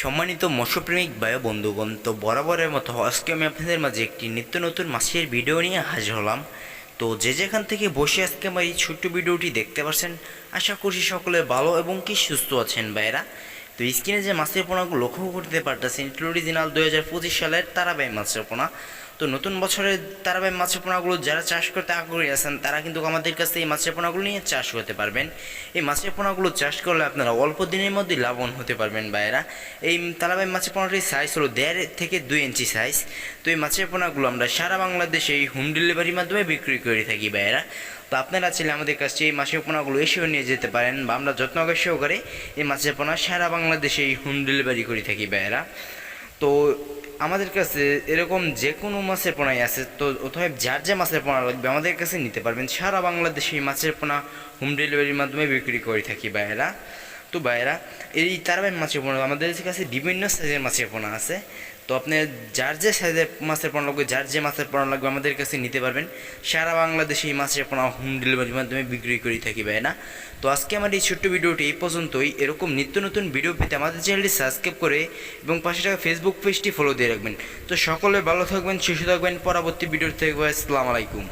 সম্মানিত মৎস্যপ্রেমিক বায়ু বন্ধুগণ, তো বরাবরের মতো আজকে আমি আপনাদের মাঝে একটি নিত্য নতুন মাছের ভিডিও নিয়ে হাজির হলাম। তো যে যেখান থেকে বসে আজকে আমার এই ছোট্ট ভিডিওটি দেখতে পাচ্ছেন আশা করছি সকলে ভালো এবং কি সুস্থ আছেন বাইরা তো স্ক্রিনে যে মাছের পোনাগুলো লক্ষ্য করতে পারতেছেন এটি দু হাজার পঁচিশ সালের তারাবাই মাছের পোনা। তো নতুন বছরের তারাবাই মাছের পোনাগুলো যারা চাষ করতে আগ্রহী আছেন, তারা কিন্তু আমাদের কাছে এই মাছের পোনাগুলো নিয়ে চাষ করতে পারবেন। এই মাছের পোনাগুলো চাষ করলে আপনারা অল্প দিনের মধ্যে লাভবান হতে পারবেন বাইরা এই তারাবাই মাছের পোনাটির সাইজ হলো দেড় থেকে দুই ইঞ্চি সাইজ তো এই মাছের পোনাগুলো আমরা সারা বাংলাদেশে এই হোম ডেলিভারির মাধ্যমে বিক্রি করে থাকি বাইরা তো আপনারা চাইলে আমাদের কাছে এই মাছের পোনাগুলো এসেও নিয়ে যেতে পারেন বা আমরা যত্ন সহকারে এই মাছের পোনা সারা বাংলাদেশে এই হোম ডেলিভারি করে থাকি বাইরা তো আমাদের কাছে এরকম যে কোনো মাছের পোনাই আছে, তো অথবা যার যে মাছের পোনা লাগবে আমাদের কাছে নিতে পারবেন। সারা বাংলাদেশে এই মাছের পোনা হোম ডেলিভারির মাধ্যমে বিক্রি করে থাকি বাইরা তো বাইরা এই তারাবাই মাছের পোনা, আমাদের কাছে বিভিন্ন সাইজের মাছের পোনা আছে। তো আপনি যার যে সাইজের মাছের পোনা লাগবে, যার যে মাছের পোনা লাগবে আমাদের কাছে নিতে পারবেন। সারা বাংলাদেশে এই মাছের পোনা হোম ডেলিভারির মাধ্যমে বিক্রি করে থাকি ভাই না তো আজকে আমার এই ছোট্ট ভিডিওটি এই পর্যন্তই। এরকম নিত্য নতুন ভিডিও পেতে আমাদের চ্যানেলটি সাবস্ক্রাইব করে এবং পাশে থাকা ফেসবুক পেজটি ফলো দিয়ে রাখবেন। তো সকলে ভালো থাকবেন, সুস্থ থাকবেন। পরবর্তী ভিডিও থেকে আসসালামু আলাইকুম।